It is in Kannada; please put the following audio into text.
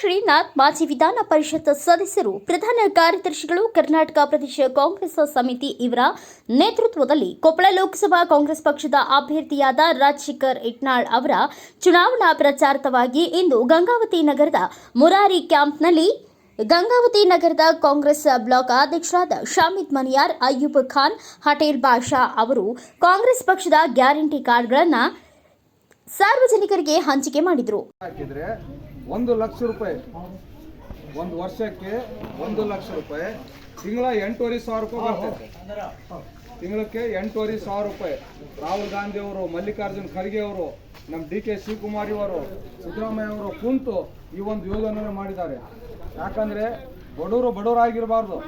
ಗೋಪಿನಾಥ್ ಮಾಜಿ ವಿಧಾನ ಪರಿಷತ್ ಸದಸ್ಯರು, ಪ್ರಧಾನ ಕಾರ್ಯದರ್ಶಿಗಳು, ಕರ್ನಾಟಕ ಪ್ರದೇಶ ಕಾಂಗ್ರೆಸ್ ಸಮಿತಿ ಇವರ ನೇತೃತ್ವದಲ್ಲಿ ಕೊಪ್ಪಳ ಲೋಕಸಭಾ ಕಾಂಗ್ರೆಸ್ ಪಕ್ಷದ ಅಭ್ಯರ್ಥಿಯಾದ ರಾಜಶೇಖರ್ ಇಟ್ನಾಳ್ ಅವರ ಚುನಾವಣಾ ಪ್ರಚಾರತವಾಗಿ ಇಂದು ಗಂಗಾವತಿ ನಗರದ ಮುರಾರಿ ಕ್ಯಾಂಪ್ನಲ್ಲಿ ಗಂಗಾವತಿ ನಗರದ ಕಾಂಗ್ರೆಸ್ ಬ್ಲಾಕ್ ಅಧ್ಯಕ್ಷರಾದ ಶಾಮಿದ್ ಮನಿಯಾರ್, ಅಯ್ಯೂಬ್ ಖಾನ್, ಹಟೇಲ್ ಬಾಷಾ ಅವರು ಕಾಂಗ್ರೆಸ್ ಪಕ್ಷದ ಗ್ಯಾರಂಟಿ ಕಾರ್ಡ್ಗಳನ್ನು ಸಾರ್ವಜನಿಕರಿಗೆ ಹಂಚಿಕೆ ಮಾಡಿದರು. ಒಂದು ಲಕ್ಷ ರೂಪಾಯಿ. ಒಂದು ವರ್ಷಕ್ಕೆ ಒಂದು ಲಕ್ಷ ರೂಪಾಯಿ. ತಿಂಗಳ ಎಂಟೂವರೆ ಸಾವಿರ ರೂಪಾಯಿ ಬರ್ತೈತೆ. ತಿಂಗಳಕ್ಕೆ ಎಂಟೂವರೆ ಸಾವಿರ ರೂಪಾಯಿ. ರಾಹುಲ್ ಗಾಂಧಿ ಅವರು, ಮಲ್ಲಿಕಾರ್ಜುನ್ ಖರ್ಗೆ ಅವರು ನಮ್ಮ ಡಿ ಕೆ ಶಿವಕುಮಾರಿ ಅವರು, ಸಿದ್ದರಾಮಯ್ಯ ಅವರು ಕುಂತು ಈ ಒಂದು ಯೋಜನೆ ಮಾಡಿದ್ದಾರೆ. ಯಾಕಂದರೆ ಬಡವರು ಬಡವರಾಗಿರಬಾರ್ದು.